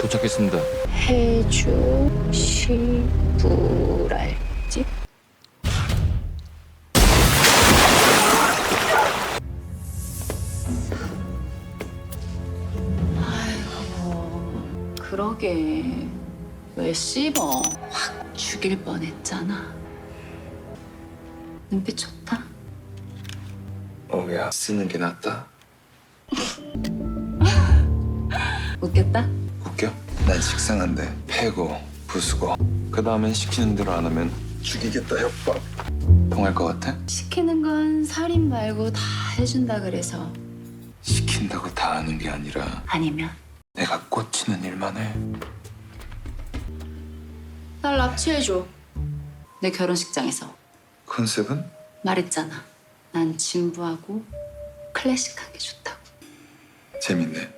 도착했습니다. 해주 시부랄집 아이고 그러게. 왜 씹어? 확 죽일 뻔했잖아. 눈빛 좋다. 어야 쓰는 게 낫다. 웃겠다 웃겨? 난 식상한데 패고 부수고 그 다음엔 시키는 대로 안 하면 죽이겠다 협박. 통할 것 같아? 시키는 건 살인 말고 다 해준다 그래서 시킨다고 다 하는 게 아니라 아니면 내가 꽂히는 일만 해. 날 납치해줘 내 결혼식장에서 컨셉은? 말했잖아 난 진부하고 클래식한 게 좋다고 재밌네.